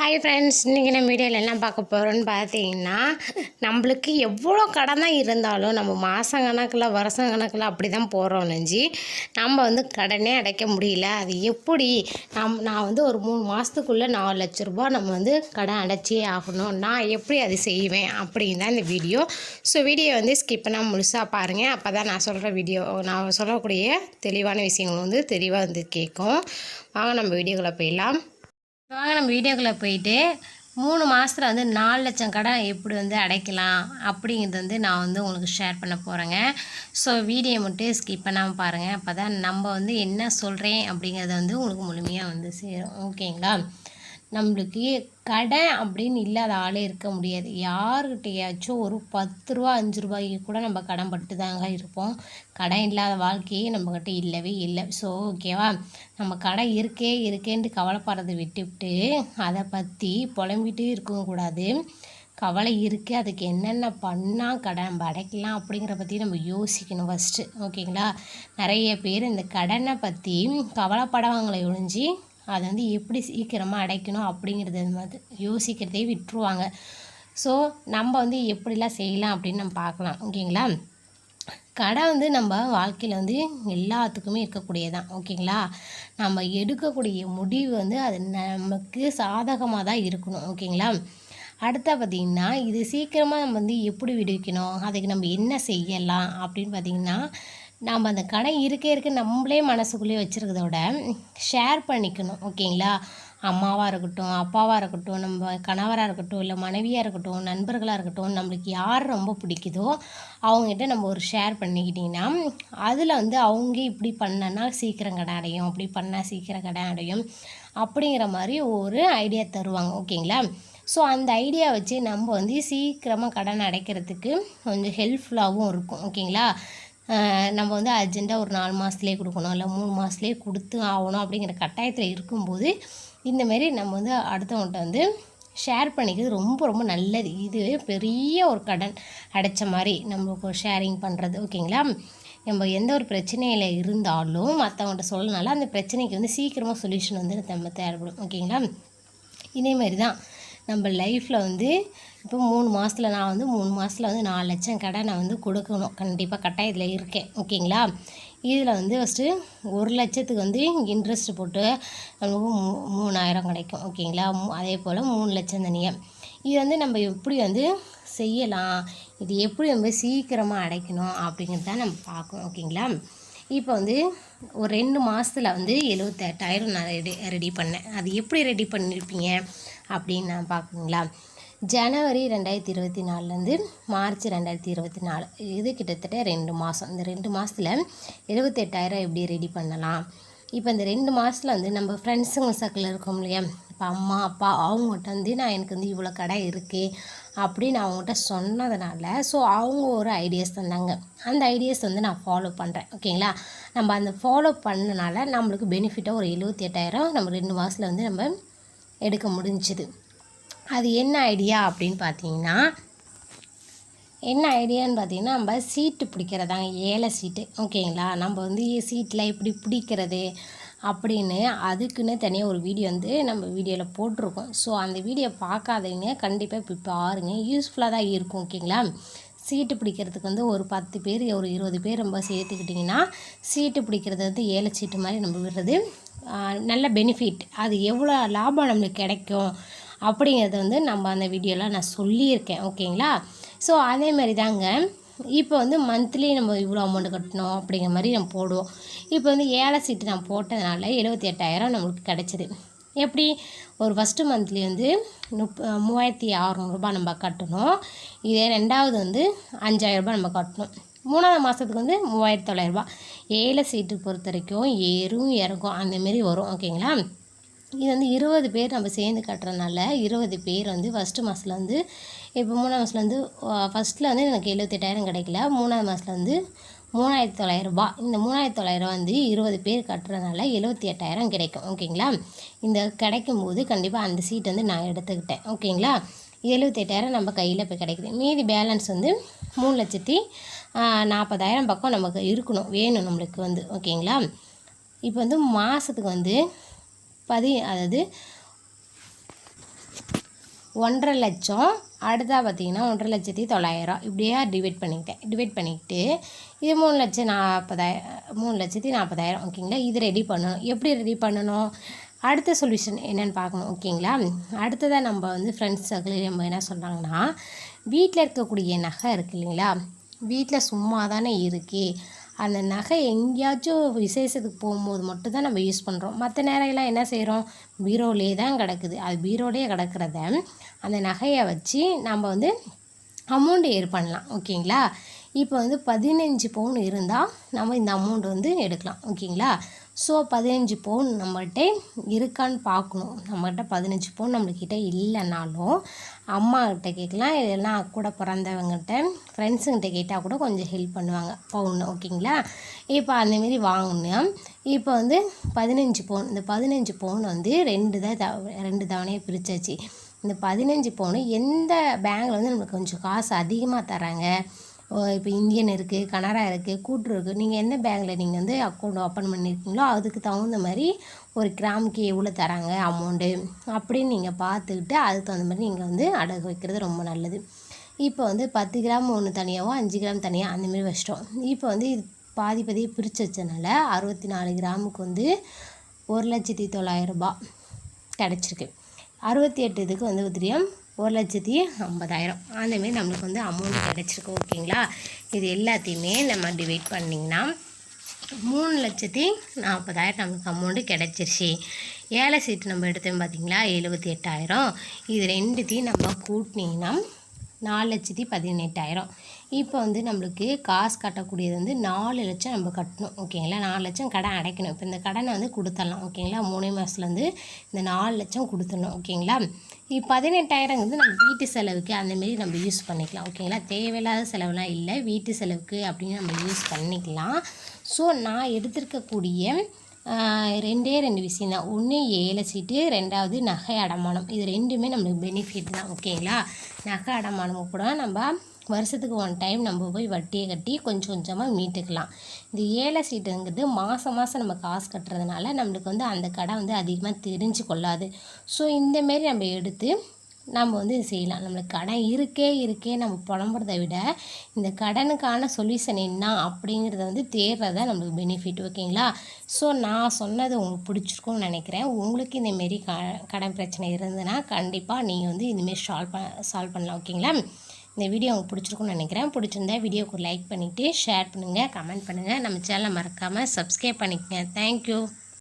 Hi friends இன்றைக்கி நம்ம வீடியோவில் என்ன பார்க்க போகிறோன்னு பார்த்தீங்கன்னா நம்மளுக்கு எவ்வளோ கடன் தான் இருந்தாலும் நம்ம மாதம் கணக்கில் வருஷம் கணக்கில் அப்படி தான் போகிறோம் நெஞ்சு. நம்ம வந்து கடனே அடைக்க முடியல. அது எப்படி? நம் நான் வந்து ஒரு மூணு மாதத்துக்குள்ளே நாலு லட்ச ரூபா நம்ம வந்து கடன் அடைச்சே ஆகணும். நான் எப்படி அது செய்வேன் அப்படின்னு தான் இந்த வீடியோ. ஸோ வீடியோ வந்து ஸ்கிப் பண்ணால் முழுசாக பாருங்கள் அப்போ தான் நான் சொல்கிற வீடியோ நான் சொல்லக்கூடிய தெளிவான விஷயங்கள் வந்து தெளிவாக வந்து கேட்கும். வாங்க நம்ம வீடியோக்குள்ளே போயிடலாம். வாங்க நம்ம வீடியோக்குள்ளே போயிட்டு மூணு மாதத்தில் வந்து நாலு லட்சம் கடன் எப்படி வந்து அடைக்கலாம் அப்படிங்கிறது வந்து நான் வந்து உங்களுக்கு ஷேர் பண்ண போகிறேங்க ஸோ வீடியோ மட்டும் ஸ்கிப் பண்ணாமல் பாருங்கள் அப்போ தான் நம்ம வந்து என்ன சொல்கிறேன் அப்படிங்கிறத வந்து உங்களுக்கு முழுமையாக வந்து சேரும். ஓகேங்களா நம்மளுக்கு கடன் அப்படின்னு இல்லாத ஆளே இருக்க முடியாது. யாருக்கிட்டையாச்சும் ஒரு பத்து ரூபா அஞ்சு ரூபாய்க்கு கூட நம்ம கடன் பட்டு தாங்க இருப்போம். கடன் இல்லாத வாழ்க்கையே நம்மக்கிட்ட இல்லவே இல்லை. ஸோ ஓகேவா நம்ம கடன் இருக்கே இருக்கேன்ட்டு கவலைப்படுறதை விட்டுவிட்டு அதை பற்றி புலம்பிகிட்டே இருக்கக்கூடாது கவலை இருக்குது அதுக்கு என்னென்ன பண்ணால் கடன் அடைக்கலாம் அப்படிங்கிற பற்றி நம்ம யோசிக்கணும் ஃபஸ்ட்டு ஓகேங்களா நிறைய பேர் இந்த கடனை பற்றி கவலைப்படவங்களை ஒழிஞ்சு அதை வந்து எப்படி சீக்கிரமாக அடைக்கணும் அப்படிங்கிறது வந்து யோசிக்கிறதே விட்டுருவாங்க. ஸோ நம்ம வந்து எப்படிலாம் செய்யலாம் அப்படின்னு நம்ம பார்க்கலாம். ஓகேங்களா? கடை வந்து நம்ம வாழ்க்கையில் வந்து எல்லாத்துக்குமே இருக்கக்கூடியதான் ஓகேங்களா? நம்ம எடுக்கக்கூடிய முடிவு வந்து அது நமக்கு சாதகமாக தான் இருக்கணும். ஓகேங்களா? அடுத்த பார்த்திங்கன்னா இது சீக்கிரமாக நம்ம வந்து எப்படி விடுவிக்கணும்? அதுக்கு நம்ம என்ன செய்யலாம் அப்படின்னு பார்த்திங்கன்னா நாம் அந்த கடை இருக்க இருக்க நம்மளே மனசுக்குள்ளேயே வச்சுருக்கிறத விட ஷேர் பண்ணிக்கணும் ஓகேங்களா? அம்மாவாக இருக்கட்டும் அப்பாவாக இருக்கட்டும் நம்ம கணவராக இருக்கட்டும் இல்லை மனைவியாக இருக்கட்டும் நண்பர்களாக இருக்கட்டும் நம்மளுக்கு யார் ரொம்ப பிடிக்குதோ அவங்ககிட்ட நம்ம ஒரு ஷேர் பண்ணிக்கிட்டிங்கன்னா அதில் வந்து அவங்க இப்படி பண்ணனா சீக்கிரம் கடை அடையும் அப்படி பண்ணால் சீக்கிரம் கடை அடையும் அப்படிங்கிற மாதிரி ஒரு ஐடியா தருவாங்க ஓகேங்களா? ஸோ அந்த ஐடியா வச்சு நம்ம வந்து சீக்கிரமாக கடன் அடைக்கிறதுக்கு கொஞ்சம் ஹெல்ப்ஃபுல்லாகவும் இருக்கும் ஓகேங்களா? நம்ம வந்து அர்ஜெண்ட்டாக ஒரு நாலு மாதத்துலேயே கொடுக்கணும் இல்லை மூணு மாதத்துலேயே கொடுத்து ஆகணும் அப்படிங்கிற கட்டாயத்தில் இருக்கும்போது இந்தமாரி நம்ம வந்து அடுத்தவங்கள்ட்ட வந்து ஷேர் பண்ணிக்கிறது ரொம்ப ரொம்ப நல்லது. இது பெரிய ஒரு கடன் அடைச்ச மாதிரி நம்மளுக்கு ஷேரிங் பண்ணுறது ஓகேங்களா? நம்ம எந்த ஒரு பிரச்சனையில் இருந்தாலும் மற்றவங்கள்ட்ட சொல்லனால அந்த பிரச்சனைக்கு வந்து சீக்கிரமாக சொல்யூஷன் வந்து நம்ம தேவைப்படும் ஓகேங்களா? இதேமாரி தான் நம்ம லைஃப்பில் வந்து இப்போ மூணு மாதத்தில் நான் வந்து மூணு மாதத்தில் வந்து நாலு லட்சம் கடை நான் வந்து கொடுக்கணும். கண்டிப்பாக கட்டாயத்தில் இருக்கேன். ஓகேங்களா? இதில் வந்து ஃபஸ்ட்டு ஒரு லட்சத்துக்கு வந்து இன்ட்ரெஸ்ட் போட்டு நமக்கு மூ மூணாயிரம் கிடைக்கும். ஓகேங்களா? அதே போல் மூணு லட்சம் தனியாக இது வந்து நம்ம எப்படி வந்து செய்யலாம்? இது எப்படி நம்ம சீக்கிரமாக அடைக்கணும்? அப்படிங்கிறத நம்ம பார்க்கணும். ஓகேங்களா? இப்போ வந்து ஒரு ரெண்டு மாதத்தில் வந்து எழுபத்தெட்டாயிரம் நான் ரெடி ரெடி பண்ணேன். அது எப்படி ரெடி பண்ணியிருப்பீங்க அப்படின்னு நான் பார்க்குங்களா ஜனவரி ரெண்டாயிரத்தி இருபத்தி நாலுலேருந்து மார்ச் ரெண்டாயிரத்தி இருபத்தி நாலு இது கிட்டத்தட்ட ரெண்டு மாதம் இந்த ரெண்டு மாதத்தில் எழுபத்தெட்டாயிரம் எப்படி ரெடி பண்ணலாம்? இப்போ இந்த ரெண்டு மாதத்தில் வந்து நம்ம ஃப்ரெண்ட்ஸுங்க சர்க்கிள் இருக்கோம் இல்லையா? இப்போ அம்மா அப்பா அவங்ககிட்ட வந்து நான் எனக்கு வந்து இவ்வளோ கடை இருக்குது அப்படின்னு அவங்ககிட்ட சொன்னதுனால ஸோ அவங்க ஒரு ஐடியாஸ் தந்தாங்க. அந்த ஐடியாஸ் வந்து நான் ஃபாலோ பண்ணுறேன் ஓகேங்களா நம்ம அந்த ஃபாலோ பண்ணனால நம்மளுக்கு பெனிஃபிட்டாக ஒரு எழுபத்தி எட்டாயிரம் நம்ம ரெண்டு மாதத்தில் வந்து நம்ம எடுக்க முடிஞ்சுது. அது என்ன ஐடியா அப்படின்னு பார்த்தீங்கன்னா என்ன ஐடியான்னு பார்த்தீங்கன்னா நம்ம சீட்டு பிடிக்கிறதாங்க ஏழை சீட்டு ஓகேங்களா நம்ம வந்து சீட்டில் எப்படி பிடிக்கிறது? அப்படின்னு அதுக்குன்னு தனியாக ஒரு வீடியோ வந்து நம்ம வீடியோவில் போட்டிருக்கோம். ஸோ அந்த வீடியோ பார்க்காதவங்க கண்டிப்பாக இப்போ பாருங்கள் யூஸ்ஃபுல்லாக தான் இருக்கும் ஓகேங்களா சீட்டு பிடிக்கிறதுக்கு வந்து ஒரு பத்து பேர் ஒரு இருபது பேர் ரொம்ப சேர்த்துக்கிட்டிங்கன்னா சீட்டு பிடிக்கிறது வந்து ஏழை சீட்டு மாதிரி நம்ம விடுறது நல்ல பெனிஃபிட் அது எவ்வளோ லாபம் நம்மளுக்கு கிடைக்கும் அப்படிங்கிறத வந்து நம்ம அந்த வீடியோவில் நான் சொல்லியிருக்கேன் ஓகேங்களா ஸோ அதே மாதிரி தாங்க இப்போ வந்து மந்த்லி நம்ம இவ்வளோ அமௌண்ட் கட்டணும் அப்படிங்கிற மாதிரி நம்ம போடுவோம். இப்போ வந்து ஏழை சீட்டு நான் போட்டதுனால எழுபத்தி எட்டாயிரம் நம்மளுக்கு கிடச்சிது. எப்படி? ஒரு ஃபஸ்ட்டு மந்த்லி வந்து முப் மூவாயிரத்தி அறநூறுபா நம்ம கட்டணும். இதே ரெண்டாவது வந்து அஞ்சாயிரரூபா நம்ம கட்டணும். மூணாவது மாதத்துக்கு வந்து மூவாயிரத்தி தொள்ளாயிரரூபா ஏழை சீட்டு பொறுத்த வரைக்கும் ஏறும் இறங்கும் அந்தமாரி வரும். ஓகேங்களா இது வந்து இருபது பேர் நம்ம சேர்ந்து கட்டுறதுனால இருபது பேர் வந்து ஃபஸ்ட்டு மாதத்தில் வந்து இப்போ மூணாவது மாதத்தில் வந்து ஃபஸ்ட்டில் வந்து எனக்கு எழுபத்தெட்டாயிரம் கிடைக்கல. மூணாவது மாதத்தில் வந்து மூணாயிரத்தி தொள்ளாயிரரூபா இந்த மூணாயிரத்தி தொள்ளாயிரம் வந்து இருபது பேர் கட்டுறதுனால எழுபத்தி எட்டாயிரம் கிடைக்கும். ஓகேங்களா? இந்த கிடைக்கும் போது கண்டிப்பாக அந்த சீட் வந்து நான் எடுத்துக்கிட்டேன். ஓகேங்களா? எழுபத்தெட்டாயிரம் நம்ம கையில் இப்போ கிடைக்குது. மீதி பேலன்ஸ் வந்து மூணு லட்சத்தி நாற்பதாயிரம் பக்கம் நமக்கு இருக்கணும். வேணும் நம்மளுக்கு வந்து. ஓகேங்களா? இப்போ வந்து மாதத்துக்கு வந்து பதி அதாவது ஒன்றரை லட்சம். அடுத்தா பார்த்தீங்கன்னா ஒன்றரை லட்சத்தி தொள்ளாயிரம். இப்படியே டிவைட் பண்ணிக்கிட்டேன். டிவைட் பண்ணிக்கிட்டு இது மூணு லட்சம் நாற்பதாயிரம் மூணு லட்சத்தி நாற்பதாயிரம். ஓகேங்களா இது ரெடி பண்ணணும். எப்படி ரெடி பண்ணணும்? அடுத்த சொல்யூஷன் என்னென்னு பார்க்கணும். ஓகேங்களா அடுத்ததாக நம்ம வந்து ஃப்ரெண்ட்ஸ் சர்க்கிள் நம்ம என்ன சொல்கிறாங்கன்னா வீட்டில் இருக்கக்கூடிய நகை இருக்குது இல்லைங்களா? வீட்டில் சும்மா தானே இருக்குது அந்த நகை எங்கேயாச்சும் விசேஷத்துக்கு போகும்போது மட்டும் தான் நம்ம யூஸ் பண்ணுறோம் மற்ற நேரம்லாம் என்ன செய்கிறோம் பீரோலே தான் கிடக்குது. அது பீரோலேயே கிடக்கிறத அந்த நகையை வச்சு நம்ம வந்து அமௌண்ட் ஏர் பண்ணலாம். ஓகேங்களா? இப்போ வந்து பதினஞ்சு பவுன் இருந்தால் நம்ம இந்த அமௌண்ட் வந்து எடுக்கலாம். ஓகேங்களா? ஸோ பதினஞ்சு பவுன் நம்மகிட்ட இருக்கான்னு பார்க்கணும். நம்மகிட்ட பதினஞ்சு பவுன் நம்மக்கிட்ட இல்லைனாலும் அம்மாக்கிட்ட கேட்கலாம். இல்லைன்னா கூட பிறந்தவங்ககிட்ட ஃப்ரெண்ட்ஸுங்கிட்ட கேட்டால் கூட கொஞ்சம் ஹெல்ப் பண்ணுவாங்க. பவுன் ஓகேங்களா? இப்போ அந்தமாரி வாங்கணும் இப்போ வந்து பதினஞ்சு பவுன் இந்த பதினஞ்சு பவுன் வந்து ரெண்டு தான் தவ ரெண்டு தவணையாக பிரிச்சாச்சு. இந்த பதினஞ்சு பவுன் எந்த பேங்கில் வந்து நம்மளுக்கு கொஞ்சம் காசு அதிகமாக தராங்க? இப்போ இந்தியன் இருக்குது கனரா இருக்குது கூட்டுறவு இருக்குது நீங்கள் எந்த பேங்க்கில் நீங்கள் வந்து அக்கௌண்ட் ஓப்பன் பண்ணியிருக்கீங்களோ அதுக்கு தகுந்த மாதிரி ஒரு கிராமுக்கு எவ்வளோ தராங்க அமௌண்ட்டு அப்படின்னு நீங்கள் பார்த்துக்கிட்டு அதுக்கு தகுந்த மாதிரி நீங்கள் வந்து அடகு வைக்கிறது ரொம்ப நல்லது. இப்போ வந்து பத்து கிராம் ஒன்று தனியாகவும் அஞ்சு கிராம் தனியாக அந்தமாரி வச்சிட்டோம். இப்போ வந்து இது பாதி பாதியை பிரித்து வச்சனால அறுபத்தி நாலு கிராமுக்கு வந்து ஒரு லட்சத்தி தொள்ளாயிரம் ரூபாய் கிடச்சிருக்கு. அறுபத்தி எட்டு இதுக்கு வந்து உதிரியம் ஒரு லட்சத்தி ஐம்பதாயிரம். அந்தமாரி நம்மளுக்கு வந்து அமௌண்ட் கிடச்சிருக்கு ஓகேங்களா? இது எல்லாத்தையுமே நம்ம டிவைட் பண்ணிங்கன்னா மூணு லட்சத்தி நாற்பதாயிரம் நமக்கு அமௌண்ட்டு கிடச்சிருச்சு. ஏழை சீட்டு நம்ம எடுத்தோம் பார்த்தீங்களா எழுபத்தி எட்டாயிரம். இது ரெண்டுத்தையும் நம்ம கூட்டினீங்கன்னா நாலு லட்சத்தி பதினெட்டாயிரம். இப்போ வந்து நம்மளுக்கு காசு கட்டக்கூடியது வந்து நாலு லட்சம் நம்ம கட்டணும் ஓகேங்களா? நாலு லட்சம் கடன் அடைக்கணும். இப்போ இந்த கடனை வந்து கொடுத்துடலாம் ஓகேங்களா? மூணு மாதத்துலேருந்து இந்த நாலு லட்சம் கொடுத்துடணும் ஓகேங்களா? இப்போ பதினெட்டாயிரம் வந்து நம்ம வீட்டு செலவுக்கு அந்தமாரி நம்ம யூஸ் பண்ணிக்கலாம் ஓகேங்களா? தேவையில்லாத செலவுலாம் இல்லை வீட்டு செலவுக்கு அப்படின்னு நம்ம யூஸ் பண்ணிக்கலாம். ஸோ நான் எடுத்திருக்கக்கூடிய ரெண்டே ரெண்டு விஷயம் தான். ஒன்று ஏழை சீட்டு ரெண்டாவது நகை அடமானம். இது ரெண்டுமே நம்மளுக்கு பெனிஃபிட் தான் ஓகேங்களா நகை அடமானம் கூட நம்ம வருஷத்துக்கு ஒன் டைம் நம்ம போய் வட்டியை கட்டி கொஞ்சம் கொஞ்சமாக மீட்டுக்கலாம். இந்த ஏழை சீட்டுங்கிறது மாதம் மாதம் நம்ம காசு கட்டுறதுனால நம்மளுக்கு வந்து அந்த கடை வந்து அதிகமாக தெரிஞ்சு கொள்ளாது ஸோ இந்தமாரி நம்ம எடுத்து நம்ம வந்து செய்யலாம். நம்மளுக்கு கடன் இருக்கே இருக்கே நம்ம புலம்புறத விட இந்த கடனுக்கான சொல்யூஷன் என்ன அப்படிங்கிறத வந்து தேடுறத நம்மளுக்கு பெனிஃபிட் ஓகேங்களா ஸோ நான் சொன்னது உங்களுக்கு பிடிச்சிருக்கும்னு நினைக்கிறேன். உங்களுக்கு இந்தமாரி க கடன் பிரச்சனை இருந்ததுன்னா கண்டிப்பாக நீங்கள் வந்து இந்தமாரி சால்வ் ப சால்வ் பண்ணலாம். ஓகேங்களா இந்த வீடியோ உங்களுக்கு பிடிச்சிருக்கும்னு நினைக்கிறேன். பிடிச்சிருந்தா வீடியோக்கு லைக் பண்ணிவிட்டு ஷேர் பண்ணுங்கள் கமெண்ட் பண்ணுங்கள் நம்ம சேனலை மறக்காமல் சப்ஸ்கிரைப் பண்ணிக்கங்க. தேங்க்யூ